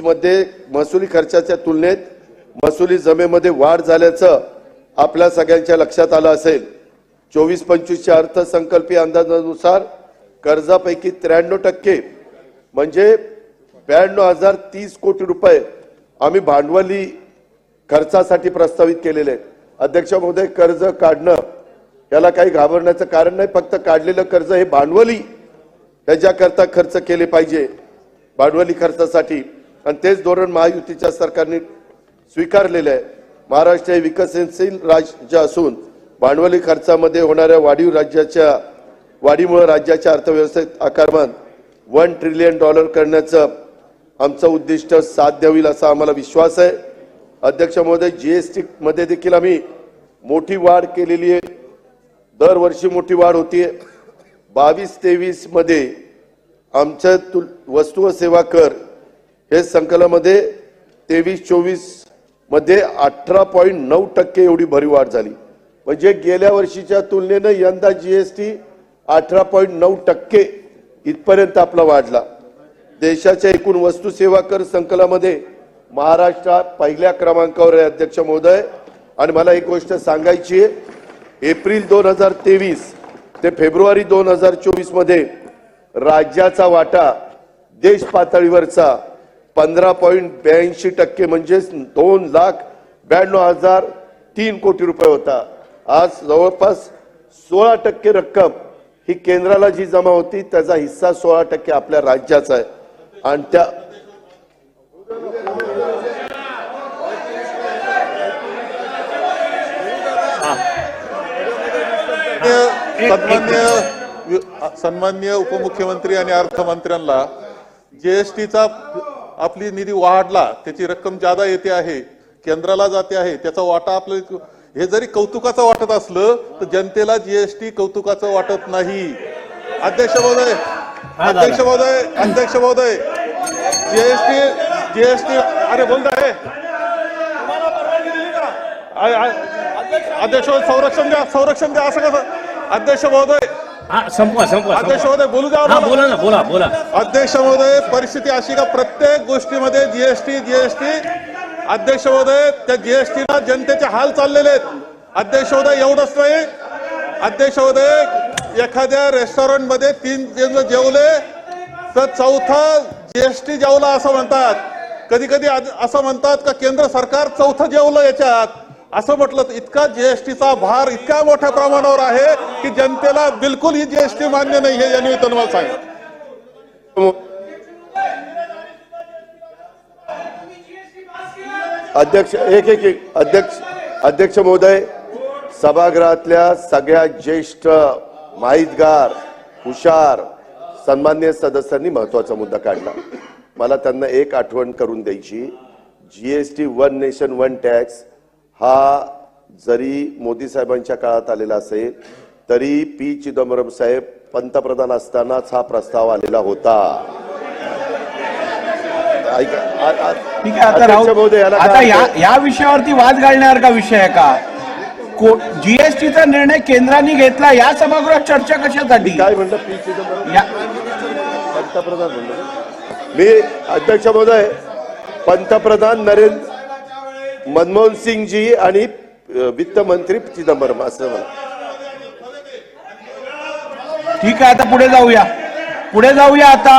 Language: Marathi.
मध्ये महसुली खर्चाच्या तुलनेत महसुली जमेमध्ये वाढ झाल्याचं आपल्या सगळ्यांच्या लक्षात आलं असेल. चोवीस पंचवीसच्या अर्थसंकल्पीय अंदाजानुसार कर्जापैकी त्र्याण्णव टक्के म्हणजे ब्याण्णव हजार तीस कोटी रुपये आम्ही भांडवली खर्चासाठी प्रस्तावित केलेले आहेत. अध्यक्ष महोदय कर्ज काढणं याला काही घाबरण्याचं कारण नाही फक्त काढलेलं कर्ज हे भांडवली त्याच्याकरता खर्च केले पाहिजे. भांडवली खर्चासाठी आणि तेच धोरण महायुतीच्या सरकारने स्वीकारलेलं आहे. महाराष्ट्र हे विकसनशील राज्य असून भांडवली खर्चामध्ये होणाऱ्या वाढीव राज्याच्या वाढीमुळे राज्याच्या अर्थव्यवस्थेत आकारमान वन ट्रिलियन डॉलर करण्याचं आमचं उद्दिष्ट साध्य होईल असा आम्हाला विश्वास आहे. अध्यक्ष महोदय जी एस टीमध्ये देखील आम्ही मोठी वाढ केलेली आहे. दरवर्षी मोठी वाढ होतीये. बावीस तेवीसमध्ये आमचं तुल वस्तू व सेवा कर हे संकलनामध्ये तेवीस चोवीसमध्ये अठरा पॉईंट नऊ टक्के एवढी भरीव वाढ झाली. म्हणजे गेल्या वर्षीच्या तुलनेनं यंदा जीएसटी अठरा पॉईंट नऊ टक्के इथपर्यंत आपला वाढला. देशाच्या एकूण वस्तू सेवा कर संकलामध्ये महाराष्ट्र पहिल्या क्रमांकावर आहे अध्यक्ष महोदय. आणि मला एक गोष्ट सांगायची आहे. एप्रिल दोन हजार तेवीस ते फेब्रुवारी दोन हजार चोवीसमध्ये राज्याचा वाटा देश पातळीवरचा पंधरा पॉईंट ब्याऐंशी टक्के म्हणजेच दोन लाख ब्याण्णव हजार तीन कोटी रुपये होता. आज जवळपास सोळा टक्के रक्कम ही केंद्राला जी जमा होती त्याचा हिस्सा सोळा टक्के आपल्या राज्याचा आहे. आणि त्या सन्मान्य सन्मान्य उपमुख्यमंत्री आणि अर्थमंत्र्यांना जीएसटीचा आपली निधी वाढला त्याची रक्कम जादा येते आहे केंद्राला जाते आहे त्याचा वाटा आपल्या हे जरी कौतुकाचं वाटत असलं तर जनतेला जीएसटी कौतुकाचं वाटत नाही. अध्यक्ष महोदय अध्यक्ष महोदय अध्यक्ष महोदय. जीएसटी जीएसटी अरे बोल हे. आय- अध्यक्ष संरक्षण द्या संरक्षण द्या असं कसं? अध्यक्ष महोदय हा संपवा संपवा अध्यक्ष. महोदय बोलू द्या हा. बोला ना बोला बोला. अध्यक्ष महोदय परिस्थिती अशी का प्रत्येक गोष्टीमध्ये जीएसटी जीएसटी अध्यक्ष महोदय त्या जीएसटीला जनतेचे हाल चाललेले आहेत. अध्यक्ष महोदय एवढंच नाही. अध्यक्ष महोदय एखाद्या रेस्टॉरंटमध्ये तीन जण जेवले तर चौथा जीएसटी जेवला असं म्हणतात. कधी कधी असं म्हणतात का केंद्र सरकार चौथं जेवलं याच्यात. असं म्हटलं तर इतका जीएसटीचा भार इतक्या मोठ्या प्रमाणावर आहे की जनतेला बिलकुल ही जीएसटी मान्य नाही हे यांनी तुम्हाला सांगितलं. अध्यक्ष एक एक एक अध्यक्ष अध्यक्ष महोदय सभागृहातल्या सगळ्या ज्येष्ठ माहितगार हुशार सन्मान्य सदस्यांनी महत्त्वाचा मुद्दा काढला. मला त्यांना एक आठवण करून द्यायची. GST one nation one tax हा जरी मोदी साहेबांच्या काळात आलेला असेल तरी पी. चिदंबरम साहेब पंतप्रधान असतानाच हा प्रस्ताव आलेला होता. आता या? या विषयावरती वाद घालण्यासारखा विषय आहे का जीएसटीचा निर्णय केंद्राने घेतला या सभागृहात चर्चा कशासाठी? काय म्हणलं? पी. चिदंबरम या- पंतप्रधान म्हणलं? मी अध्यक्ष महोदय पंतप्रधान नरेंद्र मनमोहन सिंगजी आणि वित्त मंत्री चिदंबरम असं ठीक आहे आता पुढे जाऊया. पुढे जाऊया आता.